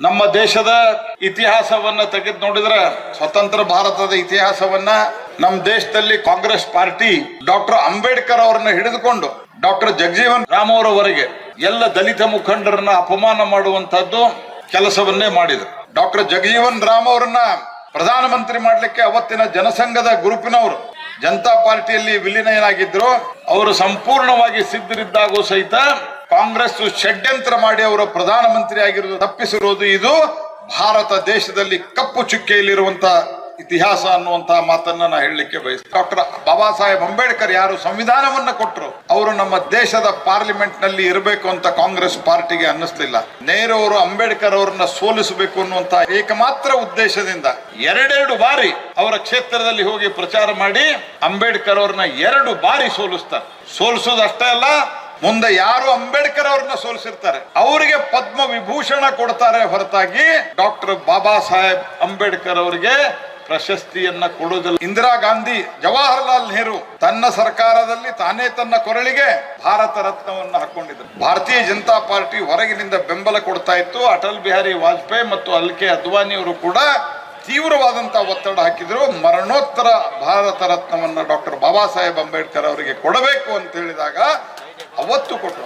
ನಮ್ಮ ದೇಶದ ಇತಿಹಾಸವನ್ನ ತೆಗೆದು ನೋಡಿದ್ರೆ ಸ್ವತಂತ್ರ ಭಾರತದ ಇತಿಹಾಸವನ್ನ ನಮ್ಮ ದೇಶದಲ್ಲಿ ಕಾಂಗ್ರೆಸ್ ಪಾರ್ಟಿ ಡಾಕ್ಟರ್ ಅಂಬೇಡ್ಕರ್ ಅವರನ್ನ ಹಿಡಿದುಕೊಂಡು ಡಾಕ್ಟರ್ ಜಗಜೀವನ್ ರಾಮ್ ಅವರವರೆಗೆ ಎಲ್ಲ ದಲಿತ ಮುಖಂಡರನ್ನ ಅಪಮಾನ ಮಾಡುವಂತಹದ್ದು ಕೆಲಸವನ್ನೇ ಮಾಡಿದ್ರು. ಡಾಕ್ಟರ್ ಜಗಜೀವನ್ ರಾಮ್ ಅವರನ್ನ ಪ್ರಧಾನಮಂತ್ರಿ ಮಾಡಲಿಕ್ಕೆ ಅವತ್ತಿನ ಜನಸಂಘದ ಗ್ರೂಪಿನವರು ಜನತಾ ಪಾರ್ಟಿಯಲ್ಲಿ ವಿಲೀನರಾಗಿದ್ರು ಅವರು ಸಂಪೂರ್ಣವಾಗಿ ಸಿದ್ಧರಿದ್ದಾಗೂ ಸಹಿತ ಕಾಂಗ್ರೆಸ್ ಷಡ್ಯಂತ್ರ ಮಾಡಿ ಅವರು ಪ್ರಧಾನಮಂತ್ರಿ ಆಗಿರುವುದು ತಪ್ಪಿಸಿರುವುದು ಇದು ಭಾರತ ದೇಶದಲ್ಲಿ ಕಪ್ಪು ಚುಕ್ಕೆಯಲ್ಲಿರುವಂತ ಇತಿಹಾಸ ಅನ್ನುವಂತಹ ಮಾತನ್ನ ನಾ ಹೇಳಲಿಕ್ಕೆ ಬಯಸ್ತೇನೆ. ಡಾಕ್ಟರ್ ಬಾಬಾ ಸಾಹೇಬ್ ಅಂಬೇಡ್ಕರ್ ಯಾರು ಸಂವಿಧಾನವನ್ನ ಕೊಟ್ಟರು ಅವರು ನಮ್ಮ ದೇಶದ ಪಾರ್ಲಿಮೆಂಟ್ನಲ್ಲಿ ಇರಬೇಕು ಅಂತ ಕಾಂಗ್ರೆಸ್ ಪಾರ್ಟಿಗೆ ಅನ್ನಿಸ್ಲಿಲ್ಲ. ನೆಹರು ಅವರು ಅಂಬೇಡ್ಕರ್ ಅವರನ್ನ ಸೋಲಿಸಬೇಕು ಅನ್ನುವಂತ ಏಕಮಾತ್ರ ಉದ್ದೇಶದಿಂದ ಎರಡೆರಡು ಬಾರಿ ಅವರ ಕ್ಷೇತ್ರದಲ್ಲಿ ಹೋಗಿ ಪ್ರಚಾರ ಮಾಡಿ ಅಂಬೇಡ್ಕರ್ ಅವ್ರನ್ನ ಎರಡು ಬಾರಿ ಸೋಲಿಸ್ತಾರೆ. ಸೋಲಿಸೋದು ಅಷ್ಟೇ ಅಲ್ಲ ಮುಂದೆ ಯಾರು ಅಂಬೇಡ್ಕರ್ ಅವ್ರನ್ನ ಸೋಲಿಸಿರ್ತಾರೆ, ಅವರಿಗೆ ಪದ್ಮ ವಿಭೂಷಣ ಕೊಡ್ತಾರೆ ಹೊರತಾಗಿ ಡಾಕ್ಟರ್ ಬಾಬಾ ಸಾಹೇಬ್ ಅಂಬೇಡ್ಕರ್ ಅವರಿಗೆ ಪ್ರಶಸ್ತಿಯನ್ನ ಕೊಡುವುದಿಲ್ಲ ಇಂದಿರಾ ಗಾಂಧಿ, ಜವಾಹರಲಾಲ್ ನೆಹರು ತನ್ನ ಸರ್ಕಾರದಲ್ಲಿ ತಾನೇ ತನ್ನ ಕೊರಳಿಗೆ ಭಾರತ ರತ್ನವನ್ನು ಹಾಕೊಂಡಿದ್ರು. ಭಾರತೀಯ ಜನತಾ ಪಾರ್ಟಿ ಹೊರಗಿನಿಂದ ಬೆಂಬಲ ಕೊಡ್ತಾ ಇತ್ತು. ಅಟಲ್ ಬಿಹಾರಿ ವಾಜಪೇಯಿ ಮತ್ತು ಅಲ್ ಕೆ ಅದ್ವಾನಿ ಅವರು ಕೂಡ ತೀವ್ರವಾದಂತಹ ಒತ್ತಡ ಹಾಕಿದ್ರು. ಮರಣೋತ್ತರ ಭಾರತ ರತ್ನವನ್ನ ಡಾಕ್ಟರ್ ಬಾಬಾ ಸಾಹೇಬ್ ಅಂಬೇಡ್ಕರ್ ಅವರಿಗೆ ಕೊಡಬೇಕು ಅಂತ ಹೇಳಿದಾಗ ಅವತ್ತು ಕೊಟ್ಟರು